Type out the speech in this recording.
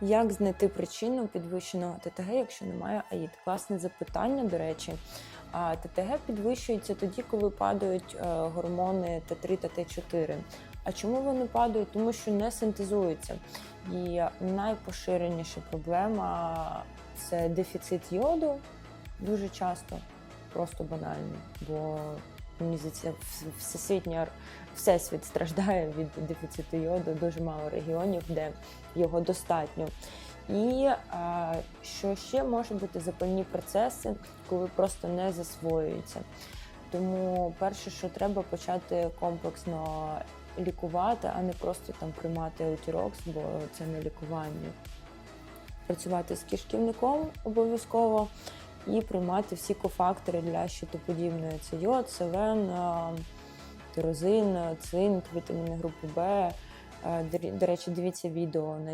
Як знайти причину підвищеного ТТГ, якщо немає АїД? Класне запитання, до речі. А ТТГ підвищується тоді, коли падають е, гормони Т3 та Т4. А чому вони падають? Тому що не синтезуються. І найпоширеніша проблема це дефіцит йоду дуже часто, просто банально. Бо мені здається, вс- всесвітній всесвіт страждає від дефіциту йоду, дуже мало регіонів, де його достатньо. І а, що ще може бути запальні процеси, коли просто не засвоюються. Тому перше, що треба почати комплексно лікувати, а не просто там приймати еутірокс, бо це не лікування. Працювати з кишківником обов'язково і приймати всі кофактори для щитоподібної. Це йод, севен, а, тирозин, цинк, вітаміни групи Б. Е, До речі, дивіться відео на